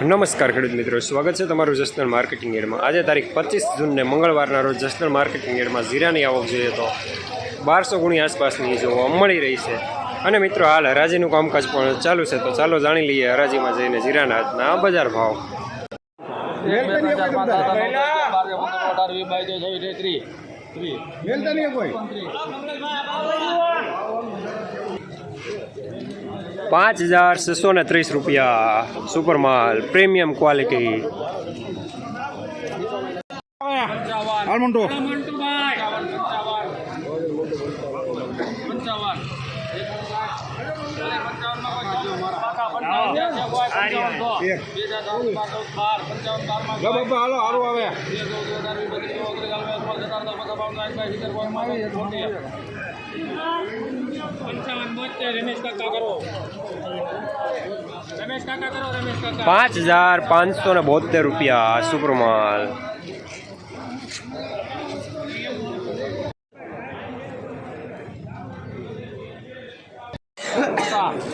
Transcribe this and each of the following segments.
નમસ્કાર ખેડૂત મિત્રો, સ્વાગત છે તમારું જસનલ માર્કેટિંગ એડમાં. આજે તારીખ પચીસ જૂનને મંગળવારના રોજ જસનલ માર્કેટિંગ એડમાં જીરાની આવક જોઈએ તો બારસો ગુણી આસપાસની જોવા મળી રહી છે. અને મિત્રો, હાલ હરાજીનું કામકાજ પણ ચાલુ છે, તો ચાલો જાણી લઈએ હરાજીમાં જઈને જીરાના હાથના બજાર ભાવ. કોઈ. પાંચ હજાર છસો ને ત્રીસ રૂપિયા સુપરમાલ પ્રીમિયમ ક્વોલિટી હાલ મંટો લો બાપા હાલો હારું આવે પાંચ હજાર પાંચસો ને બોતેર રૂપિયા સુપરમાલ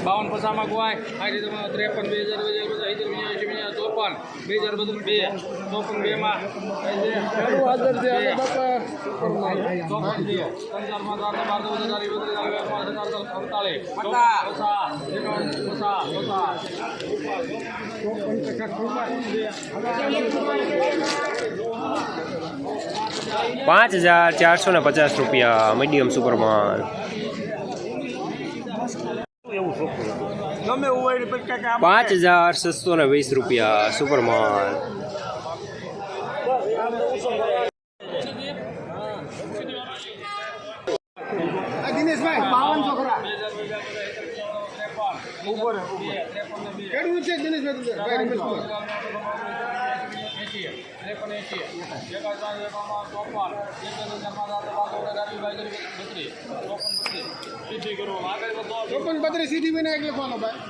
બાવન પચાસમાં ગોવાય આ રીતે ત્રેપન બે હજાર બે હજાર ચોપન બે હજાર બધું બે. ચોપન બે માં ચોપન બે. ત્રણ ચાર બાર ચૌદ હજાર વીસ હજાર પાંચ હજાર અડતાલીસ પાંચ હજાર ચારસો ને પચાસ રૂપિયા મીડિયમ સુપરમાલ પાંચ હજાર છસો ને વીસ રૂપિયા સુપરમાલ આ દિનેશભાઈ ત્રેપન એસી એકાવન એકાવન ચોપન ચોપન બત્રીસ સીધી કરો આગળ બધો ચોપન બત્રીસ સીધી વિનાયક લખવાનો ભાઈ.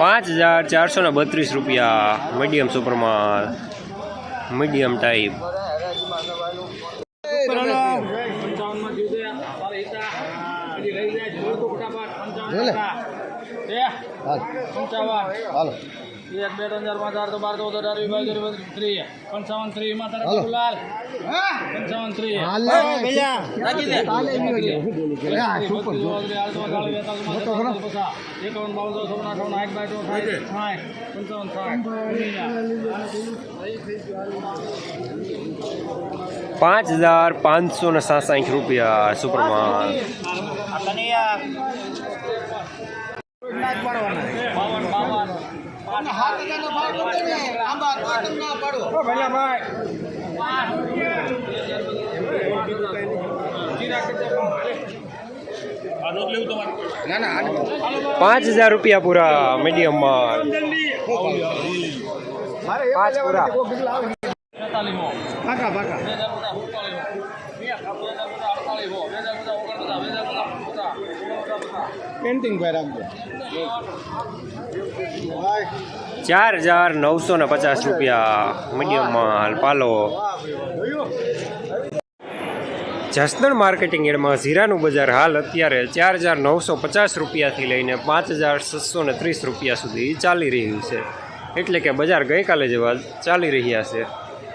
પાંચ હજાર ચારસો ને બત્રીસ રૂપિયા મીડિયમ સુપરમાલ. Medium type. પંચાવનમાં જીવતે તારે હિતા રહી જાય. જોર તો ફટાફટ. પંચાવન હાલો એક બે ત્રણ ચાર પાંચ આઠ તો બાર ચૌદ અઢાર વીસ બાવીસ ત્રેવીસ બત્રીસ ત્રીસ પંચાવન ત્રીસ માં તારે ગુલાલ પંચાવન ત્રીસ એકાવન બાવન ચોસઠ અઠાવન આઠ બાય સાઠ સાઠ પંચાવન સાઠ પાંચ હજાર પાંચસો ને સાસઠ રૂપિયા સુપરમાલ બાવન બાવન ના ના હાલ પાંચ હજાર રૂપિયા પૂરા મીડિયમ માલ મારે પાંચ પૂરા તેતાલીસ મો પાકા પાકા બે હજાર બધા સુડતાલીસ બે હજાર બધા અડતાલીસ બે હજાર બધા ઓગણપચાસ બે હજાર બધા પચાસ પેન્ટિંગ ભાઈ. રાખજો ચાર હજાર નવસો ને પચાસ રૂપિયા મીડિયમ માલ પાલો. જસદણ માર્કેટિંગ એડમાં ઝીરાનું બજાર હાલ અત્યારે ચાર હજાર નવસો પચાસ રૂપિયાથી લઈને પાંચ હજાર છસો ને ત્રીસ રૂપિયા સુધી ચાલી રહ્યું છે. એટલે કે બજાર ગઈકાલે જેવા ચાલી રહ્યા છે.